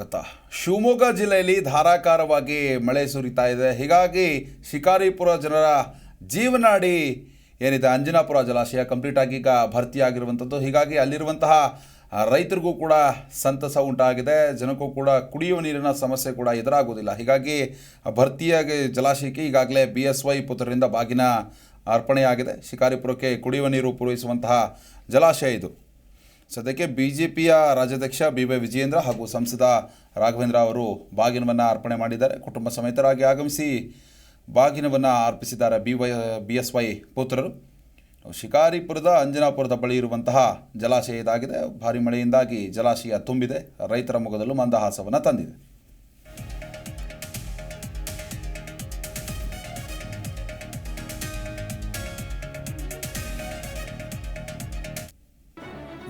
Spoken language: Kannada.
ಗೊತ್ತಾ ಶಿವಮೊಗ್ಗ ಜಿಲ್ಲೆಯಲ್ಲಿ ಧಾರಾಕಾರವಾಗಿ ಮಳೆ ಸುರಿತಾ ಇದೆ. ಹೀಗಾಗಿ ಶಿಕಾರಿಪುರ ಜನರ ಜೀವನಾಡಿ ಏನಿದೆ? ಅಂಜನಾಪುರ ಜಲಾಶಯ ಕಂಪ್ಲೀಟ್ ಆಗಿ ಈಗ ಭರ್ತಿಯಾಗಿರುವಂಥದ್ದು ಹೀಗಾಗಿ ಅಲ್ಲಿರುವಂತಹ ರೈತರಿಗೂ ಕೂಡ ಸಂತಸ ಉಂಟಾಗಿದೆ. ಜನಕ್ಕೂ ಕೂಡ ಕುಡಿಯುವ ನೀರಿನ ಸಮಸ್ಯೆ ಕೂಡ ಎದುರಾಗುವುದಿಲ್ಲ. ಹೀಗಾಗಿ ಭರ್ತಿಯಾಗಿ ಜಲಾಶಯಕ್ಕೆ ಈಗಾಗಲೇ ಬಿ ಎಸ್ ವೈ ಪುತ್ರರಿಂದ ಬಾಗಿನ ಅರ್ಪಣೆಯಾಗಿದೆ. ಶಿಕಾರಿಪುರಕ್ಕೆ ಕುಡಿಯುವ ನೀರು ಪೂರೈಸುವಂತಹ ಜಲಾಶಯ ಇದು. ಸದ್ಯಕ್ಕೆ ಬಿ ಜೆ ಪಿಯ ರಾಜ್ಯಾಧ್ಯಕ್ಷ ಬಿ ವೈ ವಿಜಯೇಂದ್ರ ಹಾಗೂ ಸಂಸದ ರಾಘವೇಂದ್ರ ಅವರು ಬಾಗಿನವನ್ನು ಅರ್ಪಣೆ ಮಾಡಿದ್ದಾರೆ. ಕುಟುಂಬ ಸಮೇತರಾಗಿ ಆಗಮಿಸಿ ಬಾಗಿನವನ್ನು ಅರ್ಪಿಸಿದ್ದಾರೆ B Y B S Y ಪುತ್ರರು. ಶಿಕಾರಿಪುರದ ಅಂಜನಾಪುರದ ಬಳಿ ಇರುವಂತಹ ಜಲಾಶಯ ಇದಾಗಿದೆ ಭಾರಿ ಮಳೆಯಿಂದಾಗಿ ಜಲಾಶಯ ತುಂಬಿದೆ. ರೈತರ ಮೊಗದಲ್ಲೂ ಮಂದಹಾಸವನ್ನು ತಂದಿದೆ.